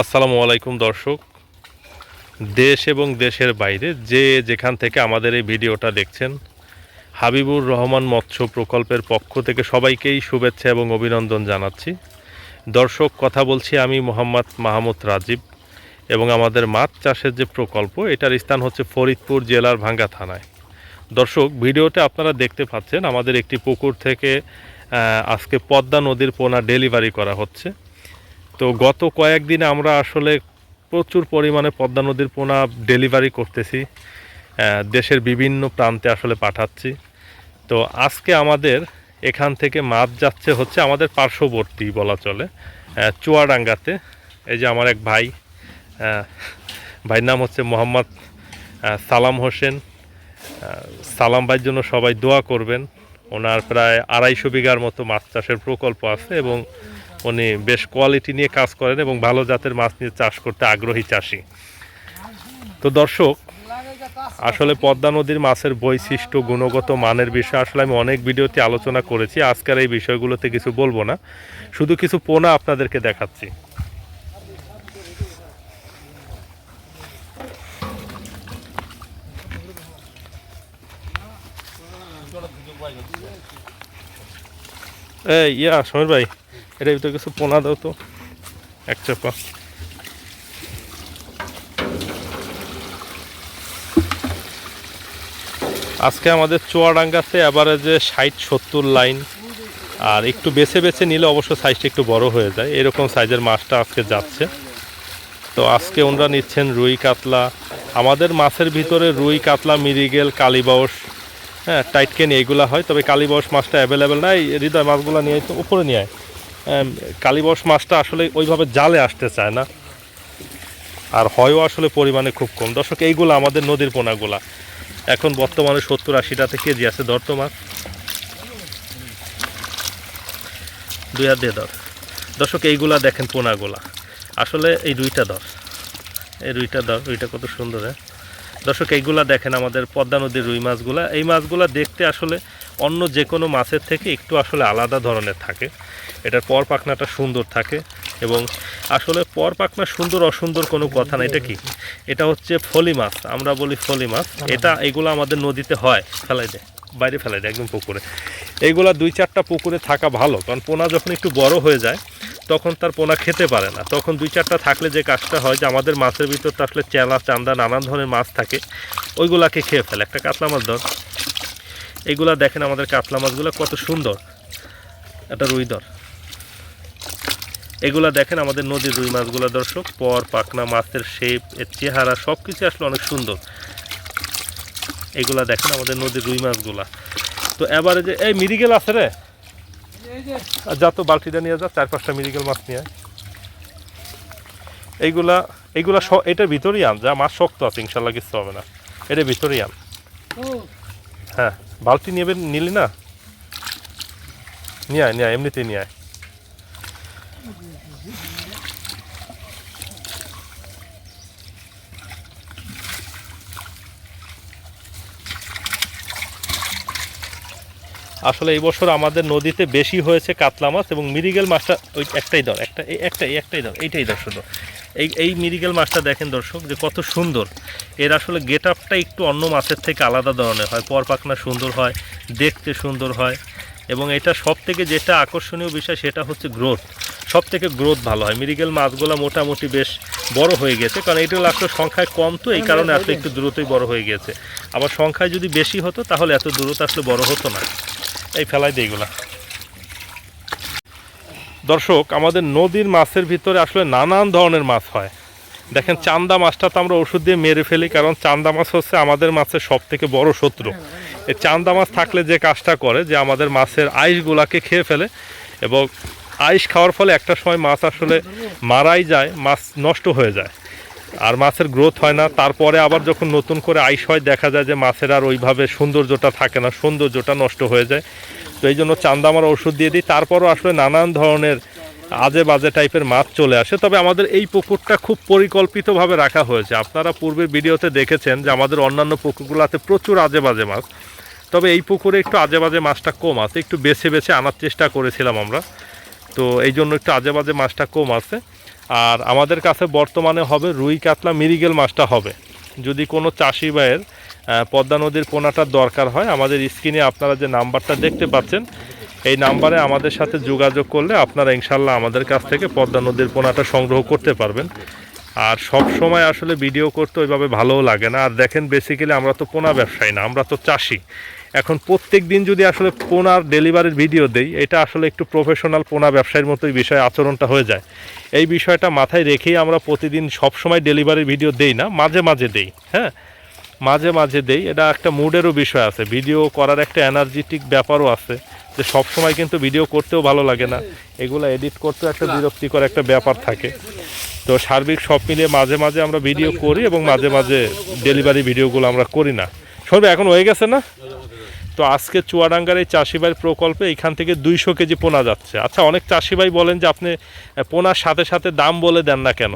আসসালামু আলাইকুম দর্শক। দেশ এবং দেশের বাইরে যে যেখান থেকে আমাদের এই ভিডিওটা দেখছেন, হাবিবুর রহমান মৎস্য প্রকল্পের পক্ষ থেকে সবাইকেই শুভেচ্ছা এবং অভিনন্দন জানাচ্ছি। দর্শক, কথা বলছি আমি মোহাম্মদ মাহমুদ রাজীব এবং আমাদের মাছ চাষের যে প্রকল্প, এটার স্থান হচ্ছে ফরিদপুর জেলার ভাঙ্গা থানায়। দর্শক ভিডিওতে আপনারা দেখতে পাচ্ছেন, আমাদের একটি পুকুর থেকে আজকে পদ্মা নদীর পোনা ডেলিভারি করা হচ্ছে। তো গত কয়েকদিন আমরা আসলে প্রচুর পরিমাণে পদ্মা নদীর পোনা ডেলিভারি করতেছি দেশের বিভিন্ন প্রান্তে আসলে পাঠাচ্ছি। তো আজকে আমাদের এখান থেকে মাছ যাচ্ছে হচ্ছে আমাদের পার্শ্ববর্তী বলা চলে চুয়াডাঙ্গাতে। এই যে আমার এক ভাই ভাইয়ের নাম হচ্ছে মোহাম্মদ সালাম হোসেন। সালাম ভাইয়ের জন্য সবাই দোয়া করবেন। ওনার প্রায় আড়াইশো বিঘার মতো মাছ চাষের প্রকল্প আছে এবং উনি বেশ কোয়ালিটি নিয়ে কাজ করেন এবং ভালো জাতের মাছ নিয়ে চাষ করতে আগ্রহী চাষি। তো দর্শক, আসলে পদ্মা নদীর মাছের বৈশিষ্ট্য, গুণগত মানের বিষয়ে আসলে আমি অনেক ভিডিওতে আলোচনা করেছি। আজকের এই বিষয়গুলোতে কিছু বলব না। শুধু কিছু পোনা আপনাদেরকে দেখাচ্ছি। ইয়া, সমীর ভাই, এটা ভিতরে কিছু পোনা দাও তো, এক চাপা। আজকে আমাদের চুয়াডাঙ্গাতে অ্যাভারেজে ষাট, সত্তর লাইন আর একটু বেছে বেছে নিলে অবশ্য সাইজটা একটু বড় হয়ে যায়, এরকম সাইজের মাছটা আজকে যাচ্ছে। তো আজকে ওনারা নিচ্ছেন রুই কাতলা, আমাদের মাছের ভিতরে রুই কাতলা মিরিগেল কালীবাউস হ্যাঁ টাইটকেন এইগুলা হয়, তবে কালীবাউস মাছটা অ্যাভেলেবেল নাই, হৃদয় মাছগুলো নিয়ে তো উপরে নিয়ে আয়। মাছটা আসলে ওইভাবে জালে আসতে চায় না। আর হয়ও আসলে পরিমাণে খুব কম। দর্শক, এইগুলো আমাদের নদীর পোনাগুলা। এখন বর্তমানে সত্তর আশিটাতে কেজি আছে ধর তো মাছ দুই হাত দিয়ে ধর দর্শক, এইগুলা দেখেন পোনাগুলা। আসলে এই দুইটা ধর এই রুইটা ধর রুইটা কত সুন্দর হ্যাঁ? দর্শক, এইগুলা দেখেন আমাদের পদ্মা নদীর রুই মাছগুলা। এই মাছগুলা দেখতে আসলে অন্য যে কোনো মাছের থেকে একটু আসলে আলাদা ধরনের থাকে। এটার পর পাখনাটা সুন্দর থাকে এবং আসলে পর পাখনা সুন্দর অসুন্দর কোনো কথা না। এটা কি? এটা হচ্ছে ফলি মাছ, আমরা বলি ফলি মাছ। এটা, এগুলো আমাদের নদীতে হয়, ফেলাই দেয়, বাইরে ফেলাই দেয় একদম পুকুরে। এইগুলা দুই চারটা পুকুরে থাকা ভালো, কারণ পোনা যখন একটু বড় হয়ে যায় তখন তার পোনা খেতে পারে না। তখন দুই চারটা থাকলে যে কাজটা হয় যে আমাদের মাছের ভিতর তো আসলে চেলা, চান্দা, নানান ধরনের মাছ থাকে, ওইগুলাকে খেয়ে ফেলে। একটা কাতলা মাছ ধর। এইগুলা দেখেন আমাদের কাতলা মাছগুলো কত সুন্দর। একটা রুই ধর। এগুলা দেখেন আমাদের নদীর রুই মাছগুলো দর্শক, পর পাকনা মাছের শেপ এর চেহারা সব কিছু আসলে অনেক সুন্দর। এগুলা দেখেন আমাদের নদীর রুই মাছগুলা। তো এবারে যে, এই মিরিগেল আছে রে। আর যত বালতিটা নিয়ে যা চার পাঁচটা মেডিকেল মাছ নিয়ে। এইগুলা এইগুলা এটার ভিতরেই আন যা মাছ শক্ত আছে ইনশাল্লাহ কিছু হবে না। এটার ভিতরেই আন হ্যাঁ বালতি নেবেন, নিলি না? নিয়ে আয় নিয়ে আয়, এমনিতেই নিয়ে আয়। আসলে এই বছর আমাদের নদীতে বেশি হয়েছে কাতলা মাছ এবং মিরিগেল মাছটা ওই একটাই দর একটা, এই একটা, এই একটাই দর এইটাই দর শুধু। এই এই মিরিগেল মাছটা দেখেন দর্শক যে কত সুন্দর। এর আসলে গেট আপটা একটু অন্য মাছের থেকে আলাদা ধরনের হয়, পর পাখনা সুন্দর হয়, দেখতে সুন্দর হয় এবং এটা সব থেকে যেটা আকর্ষণীয় বিষয় সেটা হচ্ছে গ্রোথ সব থেকে গ্রোথ ভালো হয়। মিরিগেল মাছগুলো মোটামুটি বেশ বড় হয়ে গেছে কারণ এগুলো আসলে সংখ্যায় কম তো, এই কারণে আসলে একটু দ্রুতই বড় হয়ে গেছে। আবার সংখ্যায় যদি বেশি হতো তাহলে এত দ্রুত আসলে বড় হতো না। এই ফেলাই দিই এগুলা। দর্শক, আমাদের নদীর মাছের ভিতরে আসলে নানান ধরনের মাছ হয়। দেখেন, চান্দা মাছটা তো আমরা ওষুধ দিয়ে মেরে ফেলি, কারণ চান্দা মাছ হচ্ছে আমাদের মাছের সব থেকে বড় শত্রু। এই চান্দা মাছ থাকলে যে কাজটা করে, যে আমাদের মাছের আইসগুলাকে খেয়ে ফেলে এবং আইস খাওয়ার ফলে একটা সময় মাছ আসলে মারাই যায়, মাছ নষ্ট হয়ে যায়। আর মাছের গ্রোথ হয় না। তারপরে আবার যখন নতুন করে আইস হয়, দেখা যায় যে মাছের আর ওইভাবে সৌন্দর্যটা থাকে না, সৌন্দর্যটা নষ্ট হয়ে যায়। তো এই জন্য চান্দা ওষুধ দিয়ে দিই। তারপরও আসলে নানান ধরনের আজে বাজে টাইপের মাছ চলে আসে। তবে আমাদের এই পুকুরটা খুব পরিকল্পিতভাবে রাখা হয়েছে। আপনারা পূর্বের ভিডিওতে দেখেছেন যে আমাদের অন্যান্য পুকুরগুলোতে প্রচুর আজে বাজে মাছ। তবে এই পুকুরে একটু আজে বাজে মাছটা কম আছে। একটু বেছে বেছে আনার চেষ্টা করেছিলাম আমরা। তো এই জন্য একটু আজে বাজে মাছটা কম আছে। আর আমাদের কাছে বর্তমানে হবে রুই কাতলা মিরিগেল মাছটা হবে। যদি কোনো চাষি ভাইয়ের পদ্মা নদীর পোনাটার দরকার হয়, আমাদের স্ক্রিনে আপনারা যে নাম্বারটা দেখতে পাচ্ছেন, এই নাম্বারে আমাদের সাথে যোগাযোগ করলে আপনারা ইনশাল্লাহ আমাদের কাছ থেকে পদ্মা নদীর পোনাটা সংগ্রহ করতে পারবেন। আর সব সময় আসলে ভিডিও করতে ওইভাবে ভালোও লাগে না। আর দেখেন বেসিক্যালি আমরা তো পোনা ব্যবসায়ী না, আমরা তো চাষি। এখন প্রত্যেক দিন যদি আসলে পোনার ডেলিভারির ভিডিও দেই এটা আসলে একটু প্রফেশনাল পোনা ব্যবসায়ীর মতোই বিষয় আচরণটা হয়ে যায়। এই বিষয়টা মাথায় রেখেই আমরা প্রতিদিন সব সময় ডেলিভারির ভিডিও দেই না মাঝে মাঝে দেই হ্যাঁ? মাঝে মাঝে দেই এটা একটা মুডেরও বিষয় আছে। ভিডিও করার একটা এনার্জেটিক ব্যাপারও আছে যে সব সময় কিন্তু ভিডিও করতেও ভালো লাগে না। এগুলো এডিট করতেও একটা বিরক্তিকর একটা ব্যাপার থাকে। তো সার্বিক সব মিলিয়ে মাঝে মাঝে আমরা ভিডিও করি এবং মাঝে মাঝে ডেলিভারি ভিডিওগুলো আমরা করি না। সবে এখন হয়ে গেছে না? তো আজকে চুয়াডাঙ্গার এই চাষিবাই প্রকল্পে এখান থেকে দুইশো কেজি পোনা যাচ্ছে। আচ্ছা অনেক চাষিবাই বলেন যে আপনি পোনার সাথে সাথে দাম বলে দেন না কেন?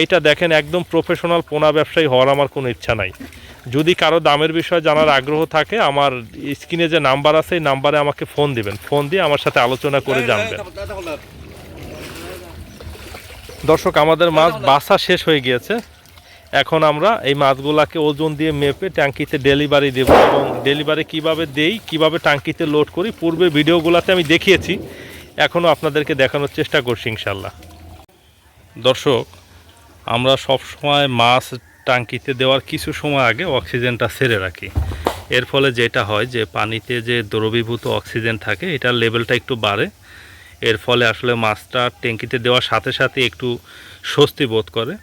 এইটা দেখেন, একদম প্রফেশনাল পোনা ব্যবসায়ী হওয়ার আমার কোনো ইচ্ছা নাই। যদি কারও দামের বিষয়ে জানার আগ্রহ থাকে, আমার স্ক্রিনে যে নাম্বার আছে, এই নাম্বারে আমাকে ফোন দিবেন। ফোন দিয়ে আমার সাথে আলোচনা করে জানবেন। দর্শক, আমাদের মাছ বাসা শেষ হয়ে গিয়েছে। এখন আমরা এই মাছগুলাকে ওজন দিয়ে মেপে ট্যাঙ্কিতে ডেলিভারি দেব এবং ডেলিভারি কীভাবে দেই, কীভাবে ট্যাঙ্কিতে লোড করি, পূর্বে ভিডিওগুলোতে আমি দেখিয়েছি। এখনও আপনাদেরকে দেখানোর চেষ্টা করছি ইনশাল্লাহ দর্শক, আমরা সব সময় মাছ ট্যাঙ্কিতে দেওয়ার কিছু সময় আগে অক্সিজেনটা সেরে রাখি। এর ফলে যেটা হয় যে পানিতে যে দ্রবীভূত অক্সিজেন থাকে, এটার লেভেলটা একটু বাড়ে। এর ফলে আসলে মাছটা ট্যাঙ্কিতে দেওয়ার সাথে সাথে একটু স্বস্তি বোধ করে।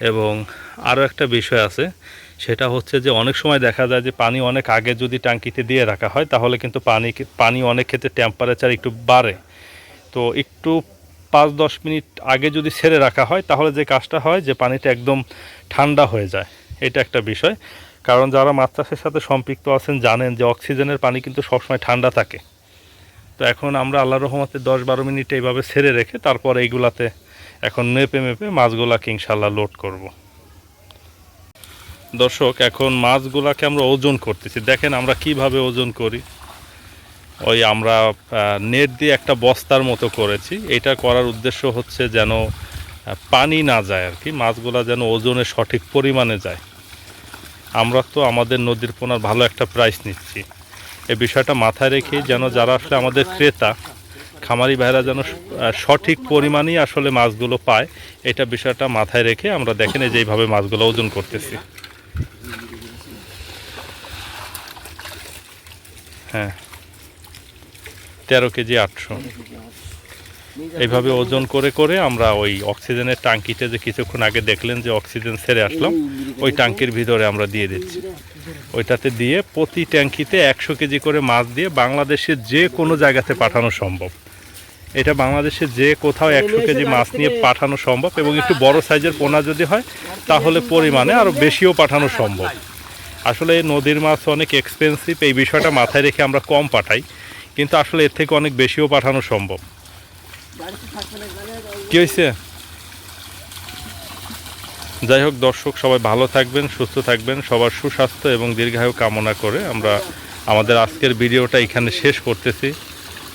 এবং আরও একটা বিষয় আছে, সেটা হচ্ছে যে অনেক সময় দেখা যায় যে পানি অনেক আগে যদি ট্যাঙ্কিতে দিয়ে রাখা হয়, তাহলে কিন্তু পানি পানি অনেক ক্ষেত্রে টেম্পারেচার একটু বাড়ে। তো একটু পাঁচ দশ মিনিট আগে যদি ছেড়ে রাখা হয়, তাহলে যে কাজটা হয় যে পানিটা একদম ঠান্ডা হয়ে যায়। এটা একটা বিষয়। কারণ যারা মাছ চাষের সাথে সম্পৃক্ত আছেন জানেন যে অক্সিজেনের পানি কিন্তু সবসময় ঠান্ডা থাকে। তো এখন আমরা আল্লাহ রহমতে দশ বারো মিনিট এইভাবে ছেড়ে রেখে তারপর এইগুলাতে এখন মেপে মেপে মাছগুলাকে ইনশাল্লাহ লোড করব। দর্শক, এখন মাছগুলাকে আমরা ওজন করতেছি। দেখেন আমরা কীভাবে ওজন করি। ওই আমরা নেট দিয়ে একটা বস্তার মতো করেছি। এটা করার উদ্দেশ্য হচ্ছে যেন পানি না যায় আর কি। মাছগুলা যেন ওজনে সঠিক পরিমাণে যায়। আমরা তো আমাদের নদীর পোনার ভালো একটা প্রাইস নিচ্ছি। এই বিষয়টা মাথায় রেখে যেন যারা আসলে আমাদের ক্রেতা খামারি ভাইরা যেন সঠিক পরিমাণেই আসলে মাছগুলো পায়, এটা বিষয়টা মাথায় রেখে আমরা দেখেন এই যে এইভাবে মাছগুলো ওজন করতেছি। হ্যাঁ। তেরো কেজি আটশো। এইভাবে ওজন করে করে আমরা ওই অক্সিজেনের টাঙ্কিতে যে কিছুক্ষণ আগে দেখলেন যে অক্সিজেন ছেড়ে আসলাম, ওই ট্যাঙ্কির ভিতরে আমরা দিয়ে দিচ্ছি। ওইটাতে দিয়ে প্রতি ট্যাঙ্কিতে একশো কেজি করে মাছ দিয়ে বাংলাদেশের যে কোনো জায়গাতে পাঠানো সম্ভব। এটা বাংলাদেশে যে কোথাও একশো কেজি মাছ নিয়ে পাঠানো সম্ভব এবং একটু বড় সাইজের পোনা যদি হয় তাহলে পরিমাণে আরও বেশিও পাঠানো সম্ভব। আসলে নদীর মাছ অনেক এক্সপেন্সিভ এই বিষয়টা মাথায় রেখে আমরা কম পাঠাই কিন্তু আসলে এর থেকে অনেক বেশিও পাঠানো সম্ভব। কি হয়েছে? যাই হোক দর্শক সবাই ভালো থাকবেন সুস্থ থাকবেন সবার সুস্বাস্থ্য এবং দীর্ঘায়ু কামনা করে আমরা আমাদের আজকের ভিডিওটা এখানে শেষ করতেছি।